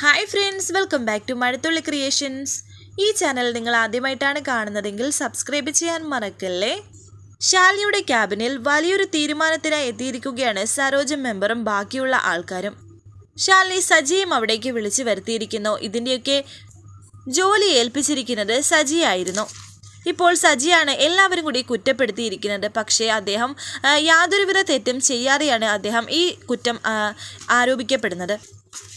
Hi friends welcome back to Mazhathulli creations ഈ channel നിങ്ങൾ ആദ്യമായിട്ടാണ് കാണുന്നതെങ്കിൽ സബ്സ്ക്രൈബ് ചെയ്യാൻ മറക്കല്ലേ? ശാലിനിയുടെ ക്യാബിനിൽ വലിയൊരു തീരുമാനത്തിനായി എത്തിയിരിക്കുകയാണ് സരോജ മെമ്പറും ബാക്കിയുള്ള ആൾക്കാരും. ശാലിനി സജിയും അവിടേക്ക് വിളിച്ചു വരുത്തിയിരിക്കുന്നു. ഇതിന്റെയൊക്കെ ജോലി ഏൽപ്പിച്ചിരിക്കുന്നത് സജിയായിരുന്നു ഇപ്പോൾ സജിയാണ് എല്ലാവരും കൂടി കുറ്റപ്പെടുത്തിയിരിക്കുന്നത്. പക്ഷേ അദ്ദേഹം യാതൊരുവിധ തെറ്റും ചെയ്യാതെയാണ് അദ്ദേഹം ഈ കുറ്റം ആരോപിക്കപ്പെടുന്നത്.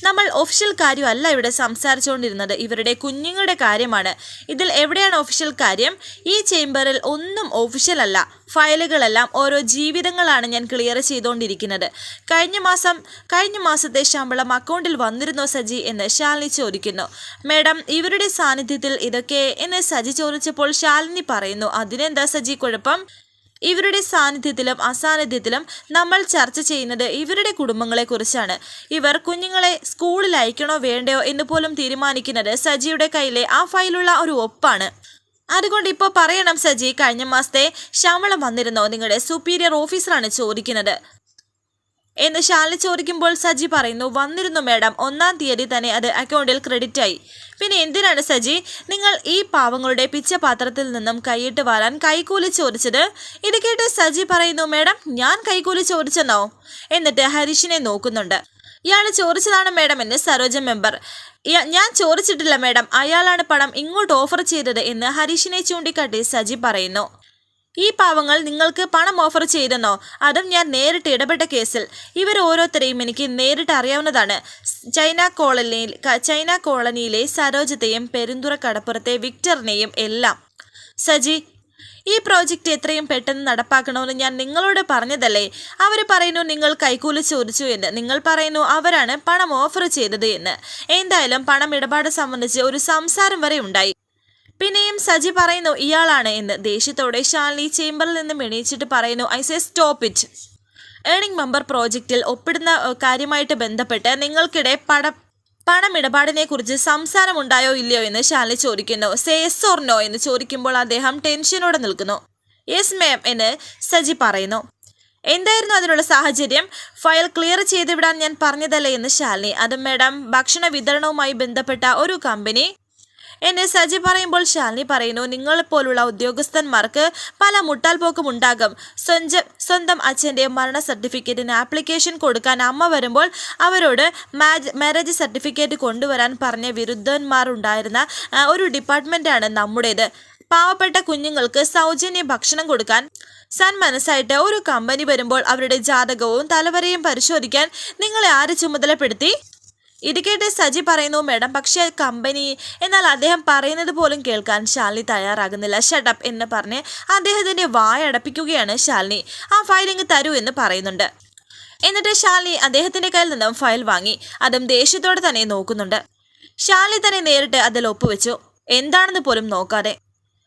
നമ്മൾ ഒഫീഷ്യൽ കാര്യമല്ല ഇവിടെ സംസാരിച്ചുകൊണ്ടിരുന്നത്. ഇവരുടെ കുഞ്ഞുങ്ങളുടെ കാര്യമാണ്. ഇതിൽ എവിടെയാണ് ഒഫീഷ്യൽ കാര്യം? ഈ ചേംബറിൽ ഒന്നും ഒഫീഷ്യൽ അല്ല. ഫയലുകളെല്ലാം ഓരോ ജീവിതങ്ങളാണ് ഞാൻ ക്ലിയർ ചെയ്തുകൊണ്ടിരിക്കുന്നത്. കഴിഞ്ഞ മാസം കഴിഞ്ഞ മാസത്തെ ശമ്പളം അക്കൗണ്ടിൽ വന്നിരുന്നോ സജി എന്ന് ശാലിനി ചോദിക്കുന്നു. മേഡം ഇവരുടെ സാന്നിധ്യത്തിൽ ഇതൊക്കെ എന്ന് സജി ചോദിച്ചപ്പോൾ ശാലിനി പറയുന്നു. അതിനെന്താ സജി കുഴപ്പം? ഇവരുടെ സാന്നിധ്യത്തിലും അസാന്നിധ്യത്തിലും നമ്മൾ ചർച്ച ചെയ്യുന്നത് ഇവരുടെ കുടുംബങ്ങളെക്കുറിച്ചാണ്. ഇവർ കുഞ്ഞുങ്ങളെ സ്കൂളിൽ അയക്കണോ വേണ്ടയോ എന്ന് പോലും തീരുമാനിക്കുന്നത് സജിയുടെ കയ്യിലെ ആ ഫയലുള്ള ഒരു ഒപ്പാണ്. അതുകൊണ്ട് ഇപ്പോൾ പറയണം സജി കഴിഞ്ഞ മാസത്തെ ശമ്പളം വന്നിരുന്നോ? നിങ്ങളുടെ സുപ്പീരിയർ ഓഫീസറാണ് ചോദിക്കുന്നത്. എന്ന് ഷാലിനി ചോദിക്കുമ്പോൾ സജി പറയുന്നു വന്നിരുന്നു മാഡം. ഒന്നാം തീയതി തന്നെ അത് അക്കൗണ്ടിൽ ക്രെഡിറ്റ് ആയി. പിന്നെ എന്തിനാണ് സജി? നിങ്ങൾ ഈ പാവങ്ങളുടെ പിച്ചപാത്രത്തിൽ നിന്നും കൈയിട്ട് വാരാൻ കൈക്കൂലി ചോദിച്ചത്? ഇത് കേട്ട് സജി പറയുന്നു മാഡം ഞാൻ കൈക്കൂലി ചോദിച്ചെന്നോ? എന്നിട്ട് ഹരീഷിനെ നോക്കുന്നുണ്ട്. ഇയാൾ ചോദിച്ചതാണ് മാഡം എന്ന് സരോജ മെമ്പർ. ഞാൻ ചോദിച്ചിട്ടില്ല മാഡം. അയാളാണ് പണം ഇങ്ങോട്ട് ഓഫർ ചെയ്തത് എന്ന് ഹരീഷിനെ ചൂണ്ടിക്കാട്ടി സജി പറയുന്നു. ഈ പാവങ്ങൾ നിങ്ങൾക്ക് പണം ഓഫർ ചെയ്തെന്നോ? അതും ഞാൻ നേരിട്ട് ഇടപെട്ട കേസിൽ. ഇവർ ഓരോരുത്തരെയും എനിക്ക് നേരിട്ട് അറിയാവുന്നതാണ്. ചൈന കോളനിയിൽ ചൈന കോളനിയിലെ സരോജത്തെയും പെരുന്തുറ കടപ്പുറത്തെ വിക്ടറിനെയും എല്ലാം. സജി ഈ പ്രോജക്റ്റ് എത്രയും പെട്ടെന്ന് നടപ്പാക്കണമെന്ന് ഞാൻ നിങ്ങളോട് പറഞ്ഞതല്ലേ? അവർ പറയുന്നു നിങ്ങൾ കൈക്കൂലി ചോദിച്ചു എന്ന്. നിങ്ങൾ പറയുന്നു അവരാണ് പണം ഓഫർ ചെയ്തത് എന്ന്. എന്തായാലും പണം ഇടപാട് സംബന്ധിച്ച് ഒരു സംസാരം വരെ ഉണ്ടായി. പിന്നെയും സജി പറയുന്നു ഇയാളാണ് എന്ന്. ദേഷ്യത്തോടെ ശാലിനി ചേംബറിൽ നിന്ന് എണീച്ചിട്ട് പറയുന്നു I say stop it. Earning member പ്രോജക്റ്റിൽ ഒപ്പിടുന്ന കാര്യമായിട്ട് ബന്ധപ്പെട്ട് നിങ്ങൾക്കിടെ പട പണമിടപാടിനെ കുറിച്ച് സംസാരമുണ്ടായോ ഇല്ലയോ എന്ന് ശാലിനി ചോദിക്കുന്നു. സേസ് ഓർ നോ എന്ന് ചോദിക്കുമ്പോൾ അദ്ദേഹം ടെൻഷനോടെ നിൽക്കുന്നു. യെസ് മാം എന്ന് സജി പറയുന്നു. എന്തായിരുന്നു അതിനുള്ള സാഹചര്യം? ഫയൽ ക്ലിയർ ചെയ്ത് വിടാൻ ഞാൻ പറഞ്ഞതല്ലേ എന്ന് ശാലിനി. അത് മാഡം ഭക്ഷണ വിതരണവുമായി ബന്ധപ്പെട്ട ഒരു കമ്പനി എന്നെ സജി പറയുമ്പോൾ ശാലിനി പറയുന്നു നിങ്ങളെപ്പോലുള്ള ഉദ്യോഗസ്ഥന്മാർക്ക് പല മുട്ടാൽപോക്കും ഉണ്ടാകും. സ്വന്തം സ്വന്തം അച്ഛന്റെ മരണ സർട്ടിഫിക്കറ്റിന് ആപ്ലിക്കേഷൻ കൊടുക്കാൻ അമ്മ വരുമ്പോൾ അവരോട് മാരേജ് സർട്ടിഫിക്കറ്റ് കൊണ്ടുവരാൻ പറഞ്ഞ വിരുദ്ധന്മാരുണ്ടായിരുന്ന ഒരു ഡിപ്പാർട്ട്മെന്റാണ് നമ്മുടേത്. പാവപ്പെട്ട കുഞ്ഞുങ്ങൾക്ക് സൗജന്യ ഭക്ഷണം കൊടുക്കാൻ സൻ മനസ്സായിട്ട് ഒരു കമ്പനി വരുമ്പോൾ അവരുടെ ജാതകവും തലവരെയും പരിശോധിക്കാൻ നിങ്ങളെ ആര് ചുമതലപ്പെടുത്തി? ഇത് കേട്ട് സജി പറയുന്നു മേഡം പക്ഷേ കമ്പനി എന്നാൽ അദ്ദേഹം പറയുന്നത് പോലും കേൾക്കാൻ ശാലിനി തയ്യാറാകുന്നില്ല. ഷട്ടപ്പ് എന്ന് പറഞ്ഞ് അദ്ദേഹത്തിന്റെ വായ അടപ്പിക്കുകയാണ് ശാലിനി. ആ ഫയലിങ് തരൂ എന്ന് പറയുന്നുണ്ട്. എന്നിട്ട് ശാലിനി അദ്ദേഹത്തിന്റെ കയ്യിൽ നിന്നും ഫയൽ വാങ്ങി. അതും ദേഷ്യത്തോടെ തന്നെ നോക്കുന്നുണ്ട്. ശാലിനി തന്നെ നേരിട്ട് അതിൽ ഒപ്പുവെച്ചു. എന്താണെന്ന് പോലും നോക്കാതെ.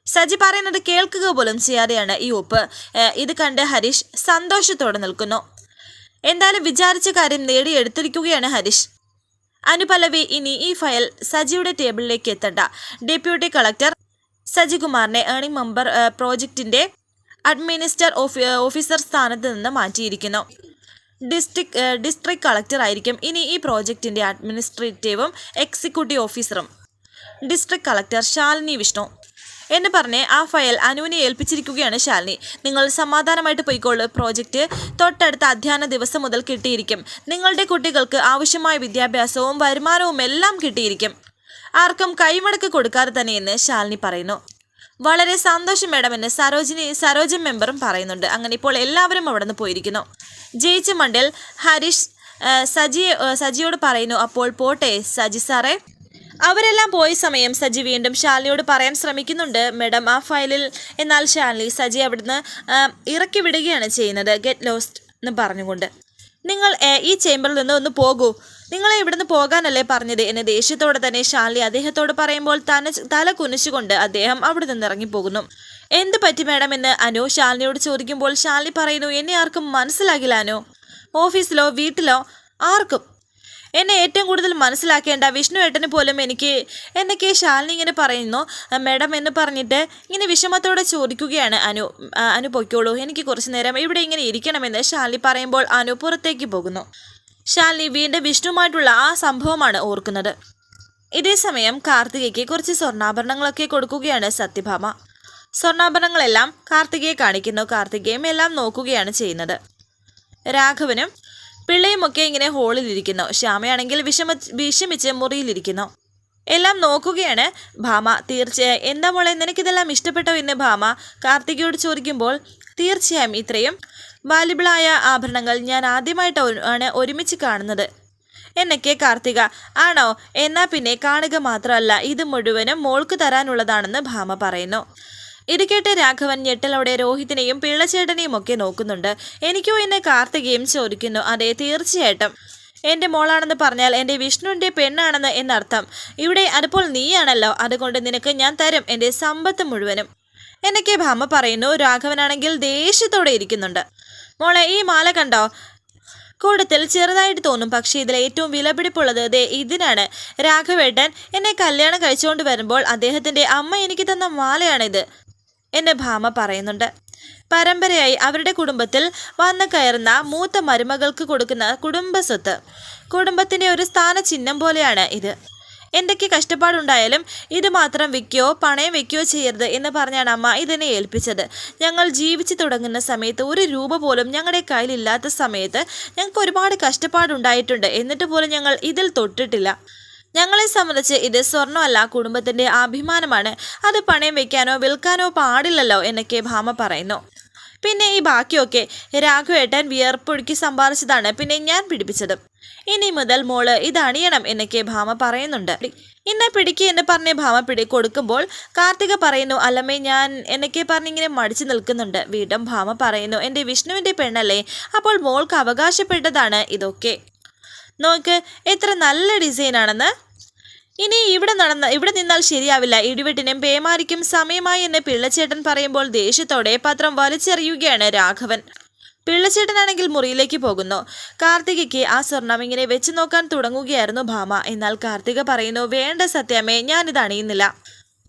സജി പറയുന്നത് കേൾക്കുക പോലും ചെയ്യാതെയാണ് ഈ ഒപ്പ്. ഇത് കണ്ട് ഹരീഷ് സന്തോഷത്തോടെ നിൽക്കുന്നു. എന്തായാലും വിചാരിച്ച കാര്യം നേടിയെടുത്തിരിക്കുകയാണ് ഹരീഷ്. അനുപല്ലവി ഇനി ഈ ഫയൽ സജിയുടെ ടേബിളിലേക്ക് എത്തണ്ട. ഡെപ്യൂട്ടി കളക്ടർ സജികുമാറിനെ ഏണിംഗ് മെമ്പർ പ്രോജക്റ്റിന്റെ അഡ്മിനിസ്റ്റർ ഓഫീസർ സ്ഥാനത്ത് നിന്ന് മാറ്റിയിരിക്കുന്നു. ഡിസ്ട്രിക്ട് ഡിസ്ട്രിക്ട് കളക്ടർ ആയിരിക്കും ഇനി ഈ പ്രോജക്റ്റിന്റെ അഡ്മിനിസ്ട്രേറ്റീവും എക്സിക്യൂട്ടീവ് ഓഫീസറും ഡിസ്ട്രിക്ട് കളക്ടർ ശാലിനി വിഷ്ണു. എന്ന് പറഞ്ഞ് ആ ഫയൽ അനുവിനെ ഏൽപ്പിച്ചിരിക്കുകയാണ് ശാലിനി. നിങ്ങൾ സമാധാനമായിട്ട് പോയിക്കോളൂ. പ്രോജക്റ്റ് തൊട്ടടുത്ത അധ്യയന ദിവസം മുതൽ കിട്ടിയിരിക്കും. നിങ്ങളുടെ കുട്ടികൾക്ക് ആവശ്യമായ വിദ്യാഭ്യാസവും വരുമാനവും എല്ലാം കിട്ടിയിരിക്കും. ആർക്കും കൈമടക്ക് കൊടുക്കാതെ തന്നെയെന്ന് ശാലിനി പറയുന്നു. വളരെ സന്തോഷം മേഡം എന്ന് സരോജിനി സരോജൻ മെമ്പറും പറയുന്നുണ്ട്. അങ്ങനെ ഇപ്പോൾ എല്ലാവരും അവിടെ നിന്ന് പോയിരിക്കുന്നു. ജയിച്ച മണ്ടിൽ ഹരീഷ് സജി സജിയോട് പറയുന്നു അപ്പോൾ പോട്ടെ സജി സാറേ. അവരെല്ലാം പോയ സമയം സജി വീണ്ടും ശാലിനിയോട് പറയാൻ ശ്രമിക്കുന്നുണ്ട്. മേഡം ആ ഫയലിൽ എന്നാൽ ശാലിനി സജി അവിടുന്ന് ഇറക്കി വിടുകയാണ് ചെയ്യുന്നത്. ഗെറ്റ് ലോസ്റ്റ് എന്ന് പറഞ്ഞുകൊണ്ട്. നിങ്ങൾ ഈ ചേമ്പറിൽ നിന്ന് ഒന്ന് പോകൂ. നിങ്ങളെ ഇവിടുന്ന് പോകാനല്ലേ പറഞ്ഞത്? എന്ന് ദേഷ്യത്തോടെ തന്നെ ഷാലി അദ്ദേഹത്തോട് പറയുമ്പോൾ തന്നെ തല കുനിച്ചുകൊണ്ട് അദ്ദേഹം അവിടെ നിന്ന് ഇറങ്ങിപ്പോകുന്നു. എന്ത് പറ്റി മേഡം? എന്ന് അനു ശാലിനിയോട് ചോദിക്കുമ്പോൾ ഷാലി പറയുന്നു എന്നെ ആർക്കും മനസ്സിലാകില്ല അനു ഓഫീസിലോ വീട്ടിലോ? ആർക്കും? എന്നെ ഏറ്റവും കൂടുതൽ മനസ്സിലാക്കേണ്ട വിഷ്ണു ഏട്ടന് പോലും എനിക്ക് എന്നൊക്കെ ശാലിനി ഇങ്ങനെ പറയുന്നു. മേഡം എന്ന് പറഞ്ഞിട്ട് ഇങ്ങനെ വിഷമത്തോടെ ചോദിക്കുകയാണ് അനു. അനു പൊയ്ക്കോളൂ എനിക്ക് കുറച്ച് നേരം ഇവിടെ ഇങ്ങനെ ഇരിക്കണമെന്ന് ശാലിനി പറയുമ്പോൾ അനു പുറത്തേക്ക് പോകുന്നു. ശാലിനി വീണ്ടും വിഷ്ണുമായിട്ടുള്ള ആ സംഭവമാണ് ഓർക്കുന്നത്. ഇതേ സമയം കാർത്തികയ്ക്ക് കുറച്ച് സ്വർണാഭരണങ്ങളൊക്കെ കൊടുക്കുകയാണ് സത്യഭാമ. സ്വർണാഭരണങ്ങളെല്ലാം കാർത്തികയെ കാണിക്കുന്നു. കാർത്തികയും എല്ലാം നോക്കുകയാണ് ചെയ്യുന്നത്. രാഘവനും പിള്ളയുമൊക്കെ ഇങ്ങനെ ഹോളിലിരിക്കുന്നു. ശ്യാമയാണെങ്കിൽ വിഷമ വിഷമിച്ച് മുറിയിലിരിക്കുന്നു. എല്ലാം നോക്കുകയാണ് ഭാമ. തീർച്ചയായും. എന്താ മോളെ നിനക്കിതെല്ലാം ഇഷ്ടപ്പെട്ടോ എന്ന് ഭാമ? കാർത്തികയോട് ചോദിക്കുമ്പോൾ തീർച്ചയായും ഇത്രയും വാലിബിളായ ആഭരണങ്ങൾ ഞാൻ ആദ്യമായിട്ട് ആണ് ഒരുമിച്ച് കാണുന്നത്. എന്നൊക്കെ കാർത്തിക. ആണോ? എന്നാ പിന്നെ കാണുക മാത്രമല്ല ഇത് മുഴുവനും മോൾക്ക് തരാനുള്ളതാണെന്ന് ഭാമ പറയുന്നു. ഇത് രാഘവൻ ഞെട്ടലോടെ രോഹിതിനെയും പിള്ളച്ചേട്ടനെയും ഒക്കെ നോക്കുന്നുണ്ട്. എനിക്കോ എന്നെ കാർത്തികയും ചോദിക്കുന്നു. അതെ തീർച്ചയായിട്ടും. എന്റെ മോളാണെന്ന് പറഞ്ഞാൽ എന്റെ വിഷ്ണുവിന്റെ പെണ്ണാണെന്ന് എന്നർത്ഥം. ഇവിടെ അതിപ്പോൾ നീയാണല്ലോ. അതുകൊണ്ട് നിനക്ക് ഞാൻ തരും എന്റെ സമ്പത്ത് മുഴുവനും. എന്നൊക്കെ ഭാമ പറയുന്നു. രാഘവനാണെങ്കിൽ ദേഷ്യത്തോടെ ഇരിക്കുന്നുണ്ട്. മോളെ ഈ മാല കണ്ടോ? കൂടുതൽ ചെറുതായിട്ട് തോന്നും. പക്ഷേ ഇതിൽ ഏറ്റവും വിലപിടിപ്പുള്ളത് ദേ ഇതിനാണ്. രാഘവേട്ടൻ എന്നെ കല്യാണം കഴിച്ചുകൊണ്ട് വരുമ്പോൾ അദ്ദേഹത്തിന്റെ അമ്മ എനിക്ക് തന്ന മാലയാണിത്. എന്ന് ഭാമ പറയുന്നുണ്ട്. പരമ്പരയായി അവരുടെ കുടുംബത്തിൽ വന്നു കയറുന്ന മൂത്ത മരുമകൾക്ക് കൊടുക്കുന്ന കുടുംബ സ്വത്ത്. കുടുംബത്തിന്റെ ഒരു സ്ഥാന ചിഹ്നം പോലെയാണ് ഇത്. എന്തൊക്കെ കഷ്ടപ്പാടുണ്ടായാലും ഇത് മാത്രം വിൽക്കുകയോ പണയം വെക്കുകയോ ചെയ്യരുത് എന്ന് പറഞ്ഞാണ് അമ്മ ഇതിനെ ഏൽപ്പിച്ചത്. ഞങ്ങൾ ജീവിച്ചു തുടങ്ങുന്ന സമയത്ത് ഒരു രൂപ പോലും ഞങ്ങളുടെ കയ്യിലില്ലാത്ത സമയത്ത് ഞങ്ങൾക്ക് ഒരുപാട് കഷ്ടപ്പാടുണ്ടായിട്ടുണ്ട്. എന്നിട്ട് പോലും ഞങ്ങൾ ഇതിൽ തൊട്ടിട്ടില്ല. ഞങ്ങളെ സംബന്ധിച്ച് ഇത് സ്വർണമല്ല കുടുംബത്തിന്റെ അഭിമാനമാണ്. അത് പണയം വെക്കാനോ വിൽക്കാനോ പാടില്ലല്ലോ എന്നൊക്കെ ഭാമ പറയുന്നു. പിന്നെ ഈ ബാക്കിയൊക്കെ രാഘവേട്ടൻ വിയർപ്പൊഴുക്കി സമ്പാദിച്ചതാണ്. പിന്നെ ഞാൻ പിടിപ്പിച്ചതും. ഇനി മുതൽ മോൾ ഇത് അണിയണം എന്നൊക്കെ ഭാമ പറയുന്നുണ്ട്. ഇന്നെ പിടിക്ക് എന്ന് പറഞ്ഞ് ഭാമ പിടി കൊടുക്കുമ്പോൾ കാർത്തിക പറയുന്നു അല്ലമ്മേ ഞാൻ എന്നൊക്കെ പറഞ്ഞിങ്ങനെ മടിച്ചു നിൽക്കുന്നുണ്ട്. വീണ്ടും ഭാമ പറയുന്നു എന്റെ വിഷ്ണുവിന്റെ പെണ്ണല്ലേ? അപ്പോൾ മോൾക്ക് അവകാശപ്പെട്ടതാണ് ഇതൊക്കെ. നോക്ക് എത്ര നല്ല ഡിസൈനാണെന്ന്. ഇനി ഇവിടെ നടന്ന ഇവിടെ നിന്നാൽ ശരിയാവില്ല. ഇടിവെട്ടിനും പേമാരിക്കും സമയമായി എന്ന് പിള്ളച്ചേട്ടൻ പറയുമ്പോൾ ദേഷ്യത്തോടെ പത്രം വലിച്ചെറിയുകയാണ് രാഘവൻ. പിള്ളച്ചേട്ടനാണെങ്കിൽ മുറിയിലേക്ക് പോകുന്നു. കാർത്തികയ്ക്ക് ആ സ്വർണം ഇങ്ങനെ വെച്ചു നോക്കാൻ തുടങ്ങുകയായിരുന്നു ഭാമ. എന്നാൽ കാർത്തിക പറയുന്നു വേണ്ട സത്യമേ ഞാനിത് അണിയുന്നില്ല.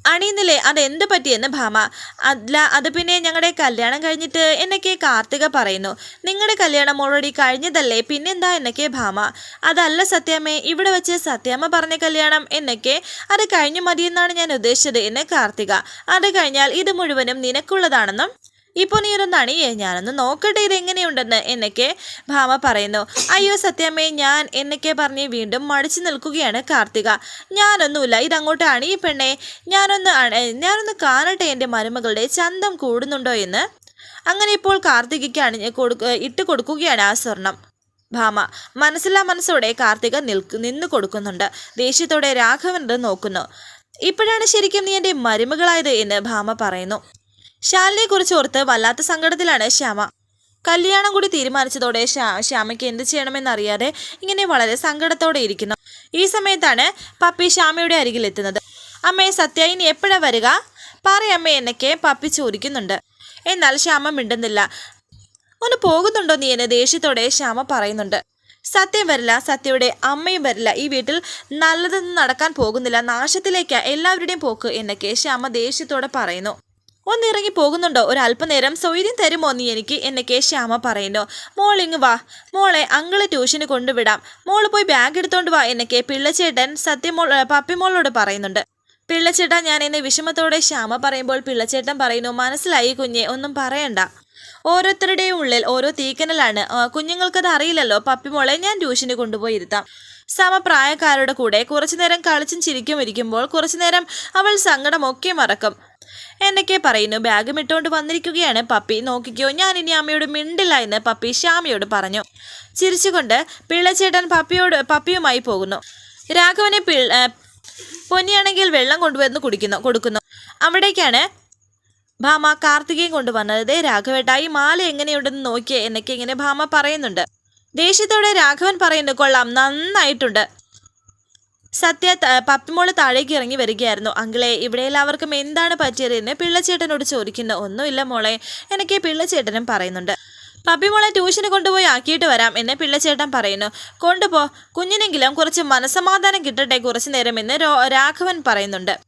അണിയുന്നില്ലേ? അതെന്ത് പറ്റിയെന്ന് ഭാമ. അല്ല അത് പിന്നെ ഞങ്ങളുടെ കല്യാണം കഴിഞ്ഞിട്ട് എന്നൊക്കെ കാർത്തിക പറയുന്നു. നിങ്ങളുടെ കല്യാണം ഓൾറെഡി കഴിഞ്ഞതല്ലേ? പിന്നെന്താ എന്നൊക്കെ ഭാമ. അതല്ല സത്യാമ്മേ ഇവിടെ വെച്ച് സത്യാമ്മ പറഞ്ഞ കല്യാണം എന്നൊക്കെ അത് കഴിഞ്ഞു മതിയെന്നാണ് ഞാൻ ഉദ്ദേശിച്ചത് എന്ന് കാർത്തിക. അത് കഴിഞ്ഞാൽ ഇത് മുഴുവനും നിനക്കുള്ളതാണെന്നും ഇപ്പോൾ നീ ഒന്ന് അണിയേ ഞാനൊന്ന് നോക്കട്ടെ ഇത് എങ്ങനെയുണ്ടെന്ന് എന്നൊക്കെ ഭാമ പറയുന്നു. അയ്യോ സത്യാമ്മേ ഞാൻ എന്നൊക്കെ പറഞ്ഞ് വീണ്ടും മടിച്ചു നിൽക്കുകയാണ് കാർത്തിക. ഞാനൊന്നുമില്ല ഇതങ്ങോട്ട് അണിയ പെണ്ണേ. ഞാനൊന്ന് ഞാനൊന്ന് കാണട്ടെ എന്റെ മരുമകളുടെ ചന്തം കൂടുന്നുണ്ടോ എന്ന്. അങ്ങനെ ഇപ്പോൾ കാർത്തികയ്ക്ക് അണിഞ്ഞ് കൊടുക്ക ഇട്ട് കൊടുക്കുകയാണ് ആ സ്വർണം. ഭാമ മനസ്സിലാ മനസ്സോടെ കാർത്തിക നിൽക്ക് നിന്ന് കൊടുക്കുന്നുണ്ട്. ദേഷ്യത്തോടെ രാഘവൻ നോക്കുന്നു. ഇപ്പോഴാണ് ശരിക്കും നീ എന്റെ മരുമകളായത് എന്ന് ഭാമ പറയുന്നു. ശാലിനെ കുറിച്ച് ഓർത്ത് വല്ലാത്ത സങ്കടത്തിലാണ് ശ്യാമ. കല്യാണം കൂടി തീരുമാനിച്ചതോടെ ശ്യാ ശ്യാമയ്ക്ക് എന്ത് ചെയ്യണമെന്നറിയാതെ ഇങ്ങനെ വളരെ സങ്കടത്തോടെ ഇരിക്കുന്നു. ഈ സമയത്താണ് പപ്പി ശ്യാമയുടെ അരികിൽ എത്തുന്നത് അമ്മേ സത്യ ഇനി എപ്പോഴാ വരിക? പറയമ്മേ എന്നൊക്കെ പപ്പി ചോദിക്കുന്നുണ്ട്. എന്നാൽ ശ്യാമ മിണ്ടുന്നില്ല. ഒന്ന് പോകുന്നുണ്ടോ നീ? എന്നെ ദേഷ്യത്തോടെ ശ്യാമ പറയുന്നുണ്ട്. സത്യം വരില്ല സത്യയുടെ അമ്മയും വരില്ല. ഈ വീട്ടിൽ നല്ലതൊന്നും നടക്കാൻ പോകുന്നില്ല. നാശത്തിലേക്കാ എല്ലാവരുടെയും പോക്ക് എന്നൊക്കെ ശ്യാമ ദേഷ്യത്തോടെ പറയുന്നു. ഒന്നിറങ്ങി പോകുന്നുണ്ടോ? ഒരല്പനേരം. സൗര്യം തരുമോ നീ എനിക്ക്? എന്നൊക്കെ ശ്യാമ പറയുന്നു. മോളിങ് വാ. മോളെ അങ്കിൾ ട്യൂഷന് കൊണ്ടുവിടാം. മോൾ പോയി ബാഗ് എടുത്തോണ്ട് വാ എന്നൊക്കെ പിള്ളച്ചേട്ടൻ സത്യമോൾ പപ്പിമോളോട് പറയുന്നുണ്ട്. പിള്ളച്ചേട്ടാ ഞാൻ എന്നെ വിഷമത്തോടെ ശ്യാമ പറയുമ്പോൾ പിള്ളച്ചേട്ടൻ പറയുന്നു മനസ്സിലായി കുഞ്ഞെ ഒന്നും പറയണ്ട. ഓരോരുത്തരുടെയും ഉള്ളിൽ ഓരോ തീക്കനലാണ്. കുഞ്ഞുങ്ങൾക്കത് അറിയില്ലല്ലോ. പപ്പിമോളെ ഞാൻ ട്യൂഷന് കൊണ്ടുപോയി ഇരുത്താം. സമപ്രായക്കാരുടെ കൂടെ കുറച്ചു നേരം കളിച്ചും ചിരിക്കും ഇരിക്കുമ്പോൾ കുറച്ചു നേരം അവൾ സങ്കടമൊക്കെ മറക്കും. എന്നൊക്കെ പറയുന്നു. ബാഗും ഇട്ടുകൊണ്ട് വന്നിരിക്കുകയാണ് പപ്പി. നോക്കിക്കോ ഞാൻ ഇനി അമ്മയോട് മിണ്ടില്ല എന്ന് പപ്പി ശ്യാമയോട് പറഞ്ഞു. ചിരിച്ചുകൊണ്ട് പിള്ളച്ചേട്ടൻ പപ്പിയോട് പപ്പിയുമായി പോകുന്നു. രാഘവനെ പി പൊന്നിയാണെങ്കിൽ വെള്ളം കൊണ്ടുവന്ന് കുടിക്കുന്നു കൊടുക്കുന്നു. അവിടേക്കാണ് ഭാമ കാർത്തികയും കൊണ്ടുവന്നത്. ദേ രാഘവേട്ട ഈ മാല എങ്ങനെയുണ്ടെന്ന് നോക്കിയേ എന്നൊക്കെ ഇങ്ങനെ ഭാമ പറയുന്നുണ്ട്. ദേഷ്യത്തോടെ രാഘവൻ പറയുന്നു കൊള്ളാം നന്നായിട്ടുണ്ട്. സത്യ പപ്പിമോൾ താഴേക്ക് ഇറങ്ങി വരികയായിരുന്നു. അങ്കിളെ ഇവിടെ എല്ലാവർക്കും എന്താണ് പറ്റിയതെന്ന് പിള്ളച്ചേട്ടനോട് ചോദിക്കുന്നു. ഒന്നുമില്ല മോളെ എനിക്ക് പിള്ളച്ചേട്ടനും പറയുന്നുണ്ട്. പപ്പിമോളെ ട്യൂഷന് കൊണ്ടുപോയി ആക്കിയിട്ട് വരാം എന്ന് പിള്ളച്ചേട്ടൻ പറയുന്നു. കൊണ്ടുപോ. കുഞ്ഞിനെങ്കിലും കുറച്ച് മനസമാധാനം കിട്ടട്ടെ കുറച്ചു നേരം എന്ന് രാഘവൻ പറയുന്നുണ്ട്.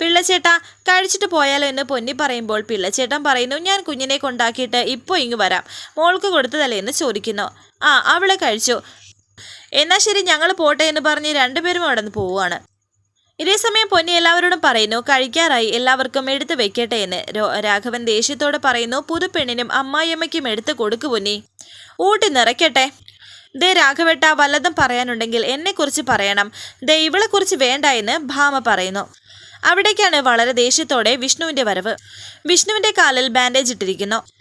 പിള്ളച്ചേട്ട കഴിച്ചിട്ട് പോയാലോ? എന്ന് പൊന്നി പറയുമ്പോൾ പിള്ളച്ചേട്ടൻ പറയുന്നു ഞാൻ കുഞ്ഞിനെ കൊണ്ടാക്കിയിട്ട് ഇപ്പോൾ ഇങ്ങ് വരാം. മോൾക്ക് കൊടുത്തതല്ലേ? എന്ന് ചോദിക്കുന്നു. ആ അവളെ കഴിച്ചു. എന്നാൽ ശരി ഞങ്ങൾ പോട്ടെ എന്ന് പറഞ്ഞ് രണ്ടുപേരും അവിടെ നിന്ന് പോവുകയാണ്. ഇതേ സമയം പൊന്നി എല്ലാവരോടും പറയുന്നു കഴിക്കാറായി എല്ലാവർക്കും എടുത്തു വെക്കട്ടെ എന്ന്. രാഘവൻ ദേഷ്യത്തോടെ പറയുന്നു പുതുപ്പെണ്ണിനും അമ്മായിയമ്മയ്ക്കും എടുത്തു കൊടുക്കു പൊന്നി. ഊട്ടി നിറയ്ക്കട്ടെ. ദേ രാഘവേട്ട വല്ലതും പറയാനുണ്ടെങ്കിൽ എന്നെക്കുറിച്ച് പറയണം. ദേ ഇവളെക്കുറിച്ച് വേണ്ട എന്ന് ഭാമ പറയുന്നു. അവിടേക്കാണ് വളരെ ദേഷ്യത്തോടെ വിഷ്ണുവിന്റെ വരവ്. വിഷ്ണുവിന്റെ കാലിൽ ബാൻഡേജ് ഇട്ടിരിക്കുന്നു.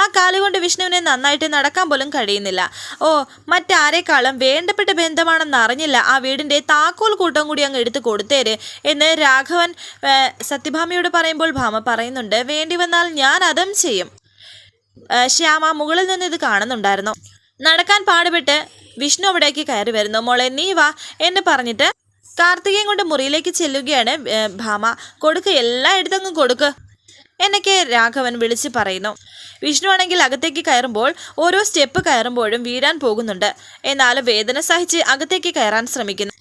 ആ കാലുകൊണ്ട് വിഷ്ണുവിനെ നന്നായിട്ട് നടക്കാൻ പോലും കഴിയുന്നില്ല. ഓ മറ്റാരേക്കാളും വേണ്ടപ്പെട്ട ബന്ധമാണെന്ന് അറിഞ്ഞില്ല. ആ വീടിന്റെ താക്കോൽ കൂട്ടം കൂടി അങ്ങ് എടുത്ത് കൊടുത്തേര് എന്ന് രാഘവൻ സത്യഭാമയോട് പറയുമ്പോൾ ഭാമ പറയുന്നുണ്ട്. വേണ്ടി വന്നാൽ ഞാൻ അതും ചെയ്യും. ശ്യാമ മുകളിൽ നിന്ന് ഇത് കാണുന്നുണ്ടായിരുന്നു. നടക്കാൻ പാടുപെട്ട് വിഷ്ണു അവിടേക്ക് കയറി വരുന്നു. മോളെ നീ വാ എന്ന് പറഞ്ഞിട്ട് കാർത്തികയും കൊണ്ട് മുറിയിലേക്ക് ചെല്ലുകയാണ് ഭാമ. കൊടുക്ക് എല്ലാം എടുത്തങ്ങ് കൊടുക്ക്. എന്നൊക്കെ രാഘവൻ വിളിച്ച് പറയുന്നു. വിഷ്ണു ആണെങ്കിൽ അകത്തേക്ക് കയറുമ്പോൾ ഓരോ സ്റ്റെപ്പ് കയറുമ്പോഴും വീഴാൻ പോകുന്നുണ്ട്. എന്നാൽ വേദന സഹിച്ച് അകത്തേക്ക് കയറാൻ ശ്രമിക്കുന്നു.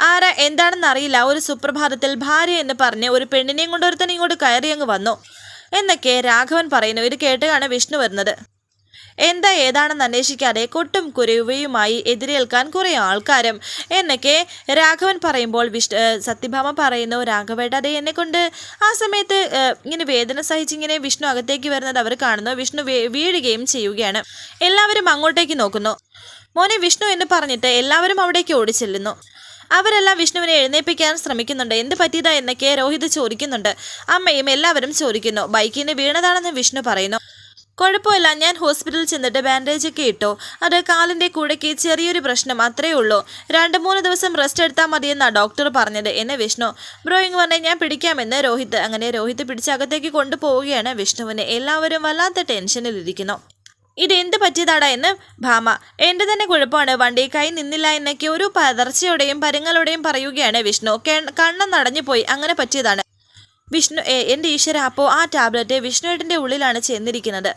ആരാ എന്താണെന്ന് അറിയില്ല. ഒരു സുപ്രഭാതത്തിൽ ഭാര്യ എന്ന് പറഞ്ഞ് ഒരു പെണ്ണിനെയും കൊണ്ട് ഇങ്ങോട്ട് കയറി അങ്ങ് വന്നു. എന്നൊക്കെ രാഘവൻ പറയുന്നു. ഇത് കേട്ടുകയാണ് വിഷ്ണു വരുന്നത്. എന്താ ഏതാണെന്ന് അന്വേഷിക്കാതെ കൊട്ടും കുരയുവയുമായി എതിരേൽക്കാൻ കുറേ ആൾക്കാരും. എന്നൊക്കെ രാഘവൻ പറയുമ്പോൾ ഏഹ് സത്യഭാമ പറയുന്നു രാഘവേട്ട അതേ എന്നെ കൊണ്ട് ആ സമയത്ത് ഇങ്ങനെ വേദന സഹിച്ചിങ്ങനെ വിഷ്ണു അകത്തേക്ക് വരുന്നത് അവർ കാണുന്നു. വിഷ്ണു വീഴുകയും ചെയ്യുകയാണ്. എല്ലാവരും അങ്ങോട്ടേക്ക് നോക്കുന്നു. മോനെ വിഷ്ണു എന്ന് പറഞ്ഞിട്ട് എല്ലാവരും അവിടേക്ക് ഓടിച്ചെല്ലുന്നു. അവരെല്ലാം വിഷ്ണുവിനെ എഴുന്നേൽപ്പിക്കാൻ ശ്രമിക്കുന്നുണ്ട്. എന്ത് പറ്റിയതാ എന്നൊക്കെ രോഹിത് ചോദിക്കുന്നുണ്ട്. അമ്മയും എല്ലാവരും ചോദിക്കുന്നു. ബൈക്കിന് വീണതാണെന്ന് വിഷ്ണു പറയുന്നു. കുഴപ്പമില്ല ഞാൻ ഹോസ്പിറ്റലിൽ ചെന്നിട്ട് ബാൻഡേജ് ഒക്കെ ഇട്ടു. അത് കാലിന്റെ കൂടയ്ക്ക് ചെറിയൊരു പ്രശ്നം അത്രേ ഉള്ളൂ. രണ്ട് മൂന്ന് ദിവസം റെസ്റ്റ് എടുത്താൽ മതിയെന്നാണ് ഡോക്ടർ പറഞ്ഞത് എന്നെ വിഷ്ണു. ബ്രോ ഇങ്ങ് പറഞ്ഞാൽ ഞാൻ പിടിക്കാമെന്ന് രോഹിത്. അങ്ങനെ രോഹിത് പിടിച്ച് അകത്തേക്ക് കൊണ്ടുപോവുകയാണ് വിഷ്ണുവിനെ. എല്ലാവരും വല്ലാത്ത ടെൻഷനിലിരിക്കുന്നു ഇത് എന്ത് പറ്റിയതാടാ എന്ന്? ഭാമ. എന്റെ തന്നെ കുഴപ്പമാണ്. വണ്ടി കൈ നിന്നില്ല എന്നൊക്കെ ഒരു പതർച്ചയോടെയും പരുങ്ങളോടെയും പറയുകയാണ് വിഷ്ണു. കണ്ണം നടഞ്ഞു പോയി. അങ്ങനെ പറ്റിയതാണ്. വിഷ്ണു എന്റെ ഈശ്വര അപ്പോൾ ആ ടാബ്ലറ്റ് വിഷ്ണുവേട്ടന്റെ ഉള്ളിലാണ് ചെന്നിരിക്കുന്നത്.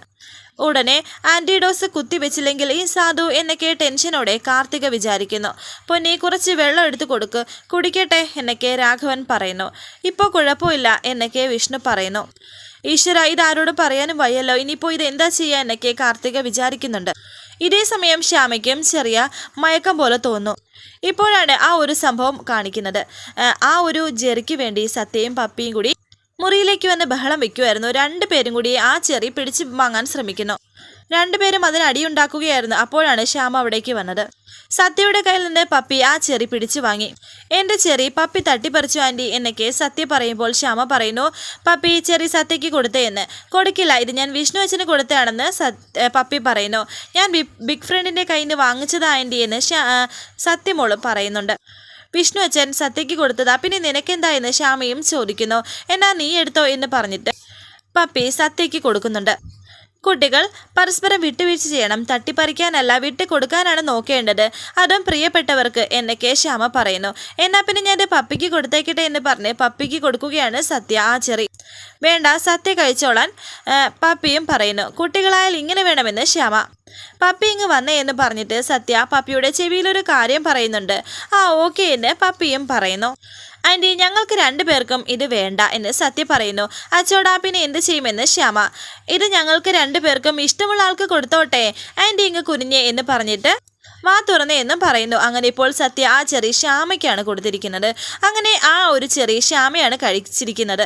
ഉടനെ ആന്റിഡോസ് കുത്തിവെച്ചില്ലെങ്കിൽ ഈ സാധു എന്നൊക്കെ ടെൻഷനോടെ കാർത്തിക വിചാരിക്കുന്നു. പൊന്നി കുറച്ച് വെള്ളം എടുത്തു കൊടുക്ക്. കുടിക്കട്ടെ എന്നൊക്കെ രാഘവൻ പറയുന്നു. ഇപ്പോൾ കുഴപ്പമില്ല എന്നൊക്കെ വിഷ്ണു പറയുന്നു. ഈശ്വര ഇതാരോട് പറയാനും വയ്യല്ലോ. ഇനിയിപ്പോൾ ഇത് എന്താ ചെയ്യുക എന്നൊക്കെ കാർത്തിക വിചാരിക്കുന്നുണ്ട്. ഇതേ സമയം ശ്യാമയ്ക്കും ചെറിയ മയക്കം പോലെ തോന്നുന്നു. ഇപ്പോഴാണ് ആ ഒരു സംഭവം കാണിക്കുന്നത്. ആ ഒരു ജെറിക്ക് വേണ്ടി സത്യയും പപ്പിയും കൂടി മുറിയിലേക്ക് വന്ന് ബഹളം വെക്കുമായിരുന്നു രണ്ടുപേരും കൂടി ആ ചെറി പിടിച്ചു വാങ്ങാൻ ശ്രമിക്കുന്നു. രണ്ടുപേരും അതിന് അടിയുണ്ടാക്കുകയായിരുന്നു. അപ്പോഴാണ് ശ്യാമ അവിടേക്ക് വന്നത്. സത്യയുടെ കയ്യിൽ നിന്ന് പപ്പി ആ ചെറി പിടിച്ചു വാങ്ങി. എന്റെ ചെറി പപ്പി തട്ടിപ്പറിച്ചു ആന്റി എന്നൊക്കെ സത്യ പറയുമ്പോൾ ശ്യാമ പറയുന്നു. പപ്പി ചെറി സത്യയ്ക്ക് കൊടുത്തേ എന്ന്. കൊടുക്കില്ല ഇത് ഞാൻ വിഷ്ണു അച്ഛന് കൊടുത്തതാണെന്ന് പപ്പി പറയുന്നു. ഞാൻ ബിഗ് ഫ്രണ്ടിന്റെ കയ്യിൽ നിന്ന് വാങ്ങിച്ചതാ ആന്റി എന്ന് ശ്യാ പറയുന്നുണ്ട്. വിഷ്ണു അച്ഛൻ സത്യയ്ക്ക് കൊടുത്തതാ. പിന്നെ നിനക്കെന്താ എന്ന് ശ്യാമയും ചോദിക്കുന്നു. എന്നാ നീ എടുത്തോ എന്ന് പറഞ്ഞിട്ട് പപ്പി സത്യയ്ക്ക് കൊടുക്കുന്നുണ്ട്. കുട്ടികൾ പരസ്പരം വിട്ടുവീഴ്ച ചെയ്യണം. തട്ടിപ്പറിക്കാനല്ല വിട്ടു കൊടുക്കാനാണ് നോക്കേണ്ടത്. അതും പ്രിയപ്പെട്ടവർക്ക് എന്നൊക്കെ ശ്യാമ പറയുന്നു. എന്നാ പിന്നെ ഞാൻ എന്റെ പപ്പിക്ക് കൊടുത്തേക്കട്ടെ എന്ന് പറഞ്ഞ് പപ്പിക്ക് കൊടുക്കുകയാണ് സത്യ ആ ചെറി. വേണ്ട സത്യ കഴിച്ചോളാൻ പപ്പിയും പറയുന്നു. കുട്ടികളായാൽ ഇങ്ങനെ വേണമെന്ന് ശ്യാമ പപ്പി ഇങ്ങ് വന്നേ എന്ന് പറഞ്ഞിട്ട് സത്യ പപ്പിയുടെ ചെവിയിലൊരു കാര്യം പറയുന്നുണ്ട്. ആ ഓക്കെ എന്ന് പപ്പിയും പറയുന്നു. ആന്റി ഞങ്ങൾക്ക് രണ്ടുപേർക്കും ഇത് വേണ്ട എന്ന് സത്യ പറയുന്നു. അച്ചോടാ പിന്നെ എന്ത് ചെയ്യുമെന്ന് ശ്യാമ. ഇത് ഞങ്ങൾക്ക് രണ്ടുപേർക്കും ഇഷ്ടമുള്ള ആൾക്ക് കൊടുത്തോട്ടെ? ആന്റി ഇങ്ങ് കുനിഞ്ഞേ എന്ന് പറഞ്ഞിട്ട് വാ തുറന്നേ എന്നും പറയുന്നു. അങ്ങനെ ഇപ്പോൾ സത്യ ആ ചെറിയ ശ്യാമയ്ക്കാണ് കൊടുത്തിരിക്കുന്നത്. അങ്ങനെ ആ ഒരു ചെറിയ ശ്യാമയാണ് കഴിച്ചിരിക്കുന്നത്.